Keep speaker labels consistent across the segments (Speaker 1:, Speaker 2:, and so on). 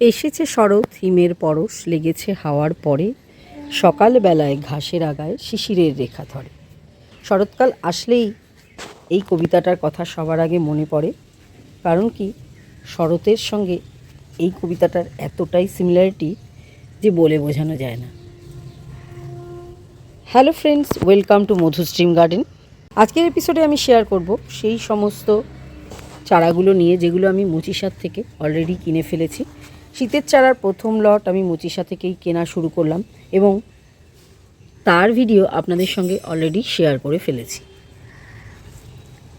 Speaker 1: এসেছে শরৎ, হিমের পরশ, লেগেছে হাওয়ার পরে, সকালবেলায় ঘাসের আগায় শিশিরের রেখা ধরে। শরৎকাল আসলেই এই কবিতাটার কথা সবার আগে মনে পড়ে, কারণ কি শরতের সঙ্গে এই কবিতাটার এতটাই সিমিলারিটি যে বলে বোঝানো যায় না। Hello friends welcome to Madhu stream garden আজকের এপিসোডে আমি শেয়ার করব সেই সমস্ত চারাগুলো নিয়ে যেগুলো আমি মুচিসার থেকে অলরেডি কিনে ফেলেছি। শীতের চারার প্রথম লট আমি মুচিশা থেকেই কেনা শুরু করলাম এবং তার ভিডিও আপনাদের সঙ্গে অলরেডি শেয়ার করে ফেলেছি।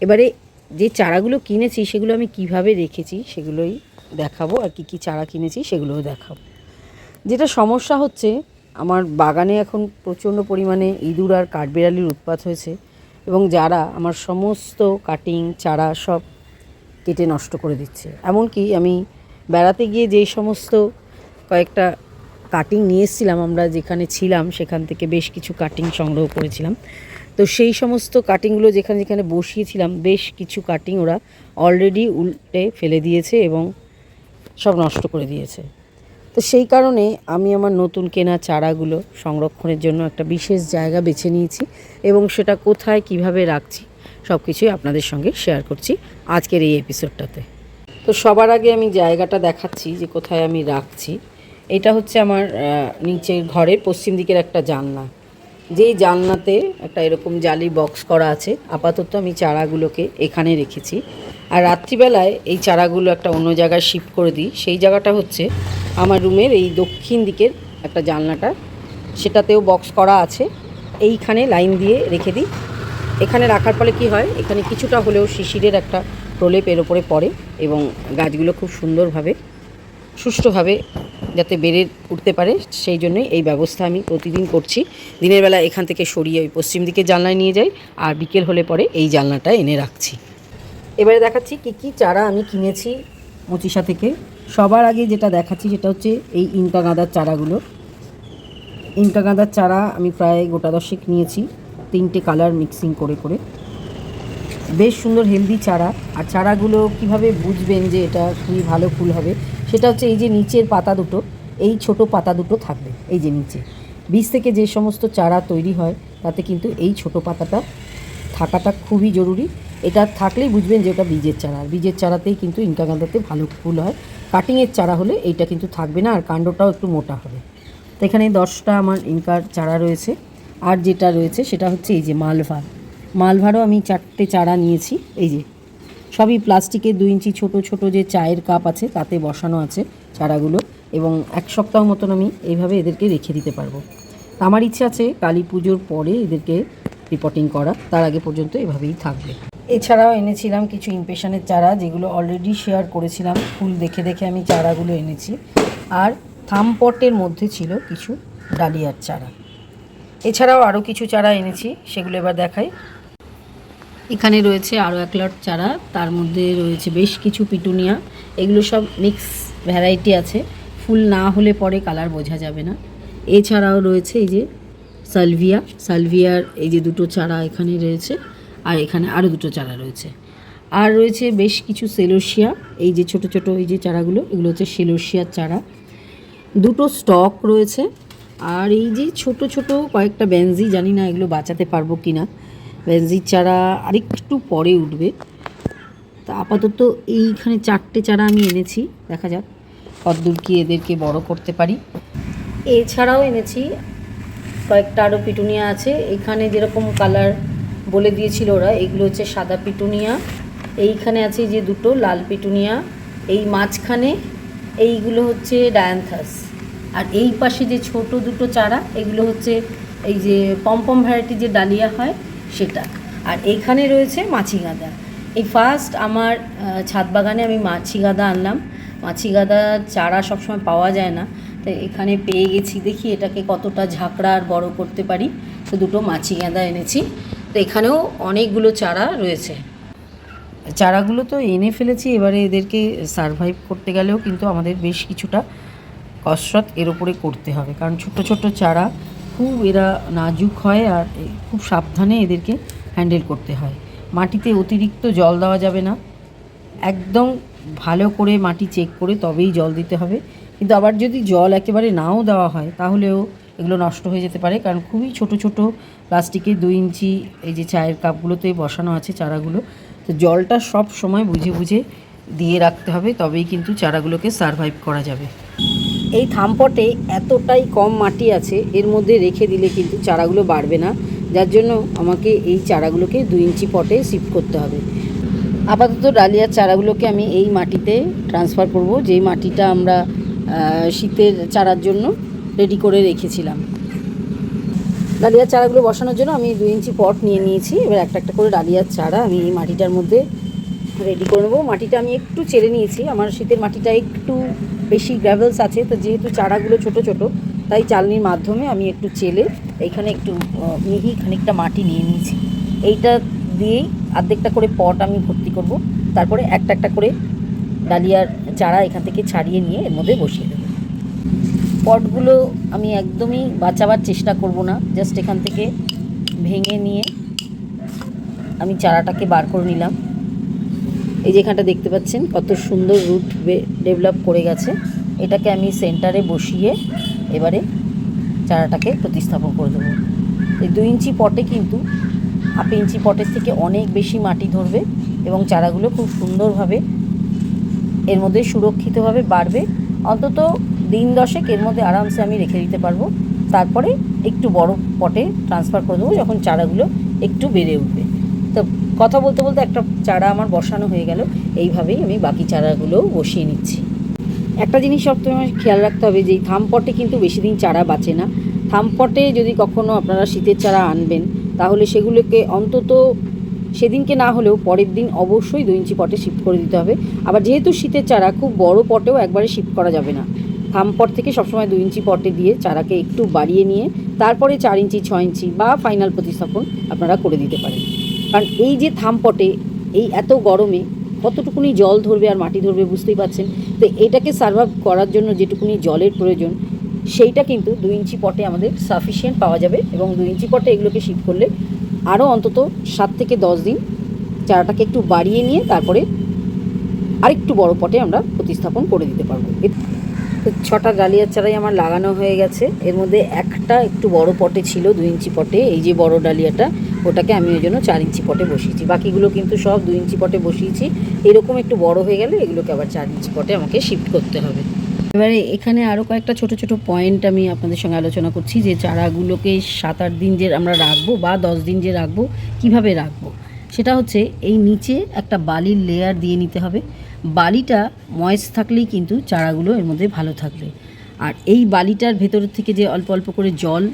Speaker 1: এবারে যে চারাগুলো কিনেছি সেগুলো আমি কীভাবে রেখেছি সেগুলোই দেখাবো আর কি কি চারা কিনেছি সেগুলোও দেখাবো। যেটা সমস্যা হচ্ছে, আমার বাগানে এখন প্রচণ্ড পরিমাণে ইঁদুর আর কাঠবেড়ালির উৎপাত হয়েছে এবং যারা আমার সমস্ত কাটিং চারা সব কেটে নষ্ট করে দিচ্ছে। এমনকি আমি বেড়াতে গিয়ে যেই সমস্ত কয়েকটা কাটিং নিয়ে এসেছিলাম আমরা যেখানে ছিলাম, সেখান থেকে বেশ কিছু কাটিং সংগ্রহ করেছিলাম। তো সেই সমস্ত কাটিংগুলো যেখানে যেখানে বসিয়েছিলাম, বেশ কিছু কাটিং ওরা অলরেডি উল্টে ফেলে দিয়েছে এবং সব নষ্ট করে দিয়েছে। তো সেই কারণে আমি আমার নতুন কেনা চারাগুলো সংরক্ষণের জন্য একটা বিশেষ জায়গা বেছে নিয়েছি এবং সেটা কোথায়, কীভাবে রাখছি সব কিছুই আপনাদের সঙ্গে শেয়ার করছি আজকের এই এপিসোডটাতে তো সবার আগে আমি জায়গাটা দেখাচ্ছি যে কোথায় আমি রাখছি। এটা হচ্ছে আমার নিচের ঘরের পশ্চিম দিকের একটা জানলা। যেই জানলাতে একটা এরকম জালি বক্স করা আছে, আপাতত আমি চারাগুলোকে এখানে রেখেছি। আর রাত্রিবেলায় এই চারাগুলো একটা অন্য জায়গায় শিফট করে দিই। সেই জায়গাটা হচ্ছে আমার রুমের এই দক্ষিণ দিকের একটা জানলাটা। সেটাতেও বক্স করা আছে। এইখানে লাইন দিয়ে রেখে দিই। এখানে রাখার ফলে কি হয়? এখানে কিছুটা হলেও শিশিরের একটা প্রলেপ এর ওপরে পড়ে। এবং গাছগুলো খুব সুন্দরভাবে, সুষ্ঠুভাবে যাতে বেড়ে উঠতে পারে, সেই জন্যই এই ব্যবস্থা আমি প্রতিদিন করছি। দিনের বেলা এখান থেকে সরিয়ে ওই পশ্চিম দিকে জানলায় নিয়ে যাই, আর বিকেল হলে পরে এই জানলাটা এনে রাখছি। এবারে দেখাচ্ছি কী কী চারা আমি কিনেছি মুচিসা থেকে। সবার আগে যেটা দেখাচ্ছি সেটা হচ্ছে এই ইনকা গাঁদার চারাগুলো। ইনকা গাঁদার চারা আমি প্রায় গোটা দশেক নিয়েছি, তিনটে কালার মিক্সিং করে করে। বেশ সুন্দর হেলদি চারা। আর চারাগুলো কীভাবে বুঝবেন যে এটা খুবই ভালো ফুল হবে, সেটা হচ্ছে এই যে নিচের পাতা দুটো, এই ছোট পাতা দুটো থাকবে, এই যে নিচে। বীজ থেকে যে সমস্ত চারা তৈরি হয়, তাতে কিন্তু এই ছোট পাতাটা থাকাটা খুবই জরুরি। এটা থাকলেই বুঝবেন যে ওটা বীজের চারা। আর বীজের চারাতেই কিন্তু ইনকা গাঁদাতে ভালো ফুল হয়। কাটিংয়ের চারা হলে এইটা কিন্তু থাকবে না, আর কাণ্ডটাও একটু মোটা হবে। তো এখানে দশটা আমার ইনকার চারা রয়েছে। আর যেটা রয়েছে সেটা হচ্ছে এই যে মালভা। মালভারও আমি চারটে চারা নিয়েছি, এই যে। সবই প্লাস্টিকের দুই ইঞ্চি ছোট ছোট যে চায়ের কাপ আছে, তাতে বসানো আছে চারাগুলো এবং এক সপ্তাহ মতন আমি এইভাবে এদেরকে রেখে দিতে পারব। আমার ইচ্ছে আছে কালী পুজোর পরে এদেরকে রিপোর্টিং করা, তার আগে পর্যন্ত এভাবেই থাকবে। এছাড়াও এনেছিলাম কিছু ইমপেশনের চারা, যেগুলো অলরেডি শেয়ার করেছিলাম, ফুল দেখে দেখে আমি চারাগুলো এনেছি। আর থামপটের মধ্যে ছিল কিছু ডালিয়ার চারা। এছাড়াও আরও কিছু চারা এনেছি, সেগুলো এবার দেখাই। এখানে রয়েছে আরও এক লট চারা, তার মধ্যে রয়েছে বেশ কিছু পিটুনিয়া। এগুলো সব মিক্স ভ্যারাইটি আছে। ফুল না হলে পরে কালার বোঝা যাবে না। এছাড়াও রয়েছে এই যে সালভিয়া। সালভিয়ার এই যে দুটো চারা এখানে রয়েছে, আর এখানে আরও দুটো চারা রয়েছে। আর রয়েছে বেশ কিছু সেলোসিয়া এই যে ছোট ছোট এই যে চারাগুলো, এগুলো হচ্ছে সেলোসিয়ার চারা। দুটো স্টক রয়েছে। আর এই যে ছোট ছোট কয়েকটা বেনজি জানি না এগুলো বাঁচাতে পারব কি না বেনজির চারা আরেকটু পরে উঠবে। তা আপাতত এইখানে চারটে চারা আমি এনেছি, দেখা যাক কতদূর কি এদেরকে বড় করতে পারি। এছাড়াও এনেছি কয়েকটা আরও পিটুনিয়া আছে। এখানে যেরকম কালার বলে দিয়েছিল ওরা, এগুলো হচ্ছে সাদা পিটুনিয়া। এইখানে আছে যে দুটো লাল পিটুনিয়া। এই মাঝখানে এইগুলো হচ্ছে ডায়ান্থাস। আর এই পাশে যে ছোট দুটো চারা, এগুলো হচ্ছে এই যে পম্পম ভ্যারাইটি যে ডালিয়া হয় সেটা। আর এইখানে রয়েছে মাছি গাঁদা। এই ফার্স্ট আমার ছাদ বাগানে আমি মাছি গাঁদা আনলাম। মাছি গাঁদা চারা সবসময় পাওয়া যায় না। তো এখানে পেয়ে গেছি দেখি এটাকে কতটা ঝাঁকড়া আর বড় করতে পারি। তো দুটো মাছি গাঁদা এনেছি। তো এখানেও অনেকগুলো চারা রয়েছে। চারাগুলো তো এনে ফেলেছি, এবারে এদেরকে সারভাইভ করতে গেলেও কিন্তু আমাদের বেশ কিছুটা কসরত এর উপরে করতে হবে। কারণ ছোট ছোট চারা খুব এরা নাজুক হয় আর খুব সাবধানে এদেরকে হ্যান্ডেল করতে হয়। মাটিতে অতিরিক্ত জল দেওয়া যাবে না। একদম ভালো করে মাটি চেক করে তবেই জল দিতে হবে। কিন্তু আবার যদি জল একেবারে নাও দেওয়া হয়, তাহলেও এগুলো নষ্ট হয়ে যেতে পারে। কারণ খুবই ছোট ছোট প্লাস্টিকের দুই ইঞ্চি এই যে চায়ের কাপগুলোতে বসানো আছে চারাগুলো, তো জলটা সব সময় বুঝে বুঝে দিয়ে রাখতে হবে। তবেই কিন্তু চারাগুলোকে সারভাইভ করা যাবে। এই থামপটে এতটাই কম মাটি আছে, এর মধ্যে রেখে দিলে কিন্তু চারাগুলো বাড়বে না। যার জন্য আমাকে এই চারাগুলোকে দু ইঞ্চি পটে শিফট করতে হবে। আপাতত ডালিয়ার চারাগুলোকে আমি এই মাটিতে ট্রান্সফার করব, যেই মাটিটা আমরা শীতের চারার জন্য রেডি করে রেখেছিলাম। ডালিয়ার চারাগুলো বসানোর জন্য আমি দু ইঞ্চি পট নিয়ে নিয়েছি। এবার একটা একটা করে ডালিয়ার চারা আমি এই মাটিটার মধ্যে রেডি করে নেব। মাটিটা আমি একটু চেলে নিয়েছি। আমার শীতের মাটিটা একটু বেশি গ্র্যাভেলস আছে, তো যেহেতু চারাগুলো ছোট ছোট, তাই চালনির মাধ্যমে আমি একটু চেলে এইখানে একটু মিহি খানিকটা মাটি নিয়ে নিয়েছি। এইটা দিয়েই অর্ধেকটা করে পট আমি ভর্তি করব। তারপরে একটা একটা করে ডালিয়ার চারা এখান থেকে ছাড়িয়ে নিয়ে এর মধ্যে বসিয়ে দেবো। পটগুলো আমি একদমই বাঁচাবার চেষ্টা করব না। জাস্ট এখান থেকে ভেঙে নিয়ে আমি চারাটাকে বার করে নিলাম। এই যেখানটা দেখতে পাচ্ছেন, কত সুন্দর রুট ডেভেলপ করে গেছে। এটাকে আমি সেন্টারে বসিয়ে এবারে চারাটাকে প্রতিস্থাপন করে দেবো। এই দুই ইঞ্চি পটে কিন্তু হাফ ইঞ্চি পটের থেকে অনেক বেশি মাটি ধরবে এবং চারাগুলো খুব সুন্দরভাবে এর মধ্যে সুরক্ষিতভাবে বাড়বে। অন্তত দিন দশেক এর মধ্যে আরামসে আমি রেখে দিতে পারব। তারপরে একটু বড় পটে ট্রান্সফার করে দেবো, যখন চারাগুলো একটু বেড়ে উঠবে। কথা বলতে বলতে একটা চারা আমার বসানো হয়ে গেল। এইভাবেই আমি বাকি চারাগুলোও বসিয়ে নিচ্ছি। একটা জিনিস সব সবসময় খেয়াল রাখতে হবে যে এই থামপটে কিন্তু বেশি দিন চারা বাঁচে না। থামপটে যদি কখনো আপনারা শীতের চারা আনবেন, তাহলে সেগুলোকে অন্তত সেদিনকে না হলেও পরের দিন অবশ্যই দুই ইঞ্চি পটে শিফট করে দিতে হবে। আবার যেহেতু শীতের চারা, খুব বড় পটেও একবারে শিফট করা যাবে না। থাম পট থেকে সবসময় দুই ইঞ্চি পটে দিয়ে চারাকে একটু বাড়িয়ে নিয়ে, তারপরে চার ইঞ্চি, ছয় ইঞ্চি বা ফাইনাল প্রতিস্থাপন আপনারা করে দিতে পারেন। কারণ এই যে থাম পটে এই এত গরমে কতটুকুনি জল ধরবে আর মাটি ধরবে বুঝতেই পারছেন? তো এটাকে সার্ভাইভ করার জন্য যেটুকুনি জলের প্রয়োজন, সেইটা কিন্তু দুই ইঞ্চি পটে আমাদের সাফিসিয়েন্ট পাওয়া যাবে এবং দুই ইঞ্চি পটে এগুলোকে শিফট করলে আরও অন্তত সাত থেকে দশ দিন চারাটাকে একটু বাড়িয়ে নিয়ে তারপরে আরেকটু বড় পটে আমরা প্রতিস্থাপন করে দিতে পারব। তো ছটা ডালিয়ার চারাই আমার লাগানো হয়ে গেছে। এর মধ্যে একটা একটু বড় পটে ছিল, দুই ইঞ্চি পটে। এই যে বড় ডালিয়াটা, ওটাকে আমি ওই জন্য চার ইঞ্চি পটে বসিয়েছি। বাকিগুলো কিন্তু সব দুই ইঞ্চি পটে বসিয়েছি। এরকম একটু বড় হয়ে গেলে এগুলোকে আবার চার ইঞ্চি পটে আমাকে শিফট করতে হবে। এবারে এখানে আরও কয়েকটা ছোট ছোট পয়েন্ট আমি আপনাদের সঙ্গে আলোচনা করছি যে চারাগুলোকে সাত আট দিন যে আমরা রাখব বা দশ দিন যে রাখব, কীভাবে রাখব? সেটা হচ্ছে এই নিচে একটা বালির লেয়ার দিয়ে নিতে হবে। বালিটা ময়েস থাকলেই কিন্তু চারাগুলো এর মধ্যে ভালো থাকবে। আর এই বালিটার ভেতর থেকে যে অল্প অল্প করে জল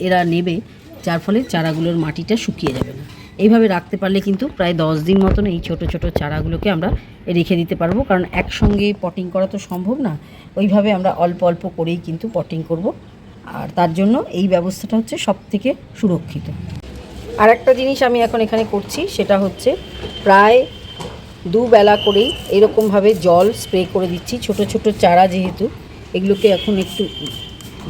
Speaker 1: এরা নেবে, যার ফলে চারাগুলোর মাটিটা শুকিয়ে যাবে না। এইভাবে রাখতে পারলে কিন্তু প্রায় দশ দিন মতন এই ছোট ছোট চারাগুলোকে আমরা রেখে দিতে পারব। কারণ একসঙ্গে পটিং করা তো সম্ভব না। ওইভাবে আমরা অল্প অল্প করেই কিন্তু পটিং করব। আর তার জন্য এই ব্যবস্থাটা হচ্ছে সব থেকে সুরক্ষিত। আর একটা জিনিস আমি এখন এখানে করছি, সেটা হচ্ছে প্রায় দুবেলা করেই এরকমভাবে জল স্প্রে করে দিচ্ছি। ছোট ছোট চারা যেহেতু, এগুলোকে এখন একটু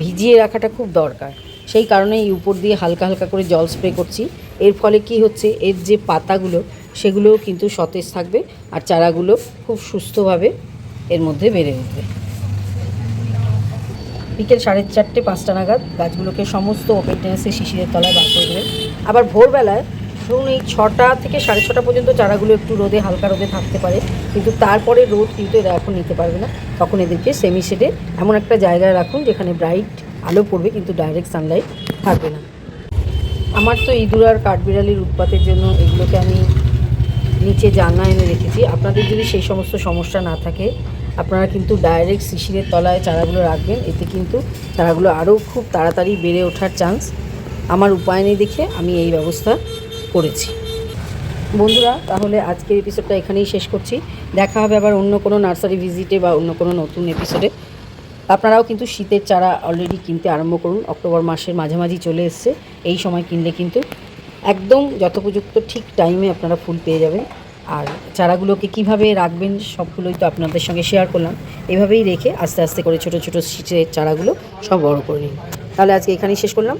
Speaker 1: ভিজিয়ে রাখাটা খুব দরকার। সেই কারণে এই উপর দিয়ে হালকা হালকা করে জল স্প্রে করছি। এর ফলে কি হচ্ছে, এর যে পাতাগুলো, সেগুলোও কিন্তু সতেজ থাকবে আর চারাগুলো খুব সুস্থভাবে এর মধ্যে বেড়ে উঠবে। বিকেল সাড়ে চারটে, পাঁচটা নাগাদ গাছগুলোকে সমস্ত ওপেন টেরেসে শিশিরের তলায় বার করে দেবে। আবার ভোরবেলায় ধরুন এই ছটা থেকে সাড়ে ছটা পর্যন্ত চারাগুলো একটু রোদে, হালকা রোদে থাকতে পারে। কিন্তু তারপরে রোদ কিন্তু এরা এখন নিতে পারবে না। তখন এদেরকে সেমি শেডে এমন একটা জায়গায় রাখুন যেখানে ব্রাইট আলো পড়বে, কিন্তু ডাইরেক্ট সানলাইট থাকবে না। আমার তো ইঁদুর আর কাঠবিড়ালির উৎপাতের জন্য এগুলোকে আমি নিচে জানলা এনে রেখেছি। আপনাদের যদি সেই সমস্ত সমস্যা না থাকে, আপনারা কিন্তু ডাইরেক্ট শিশিরের তলায় চারাগুলো রাখবেন। এতে কিন্তু চারাগুলো আরও খুব তাড়াতাড়ি বেড়ে ওঠার চান্স আমার উপায় নেই দেখে আমি এই ব্যবস্থা করেছি। বন্ধুরা, তাহলে আজকের এপিসোডটা এখানেই শেষ করছি। দেখা হবে আবার অন্য কোনো নার্সারি ভিজিটে বা অন্য কোনো নতুন এপিসোডে আপনারাও কিন্তু শীতের চারা অলরেডি কিনতে আরম্ভ করুন। অক্টোবর মাসের মাঝামাঝি চলে এসছে। এই সময় কিনলে কিন্তু একদম যথোপযুক্ত ঠিক টাইমে আপনারা ফুল পেয়ে যাবেন। আর চারাগুলোকে কীভাবে রাখবেন সবগুলোই তো আপনাদের সঙ্গে শেয়ার করলাম। এভাবেই রেখে আস্তে আস্তে করে ছোট ছোট শীতের চারাগুলো সব বড় করে নিন। তাহলে আজকে এখানেই শেষ করলাম।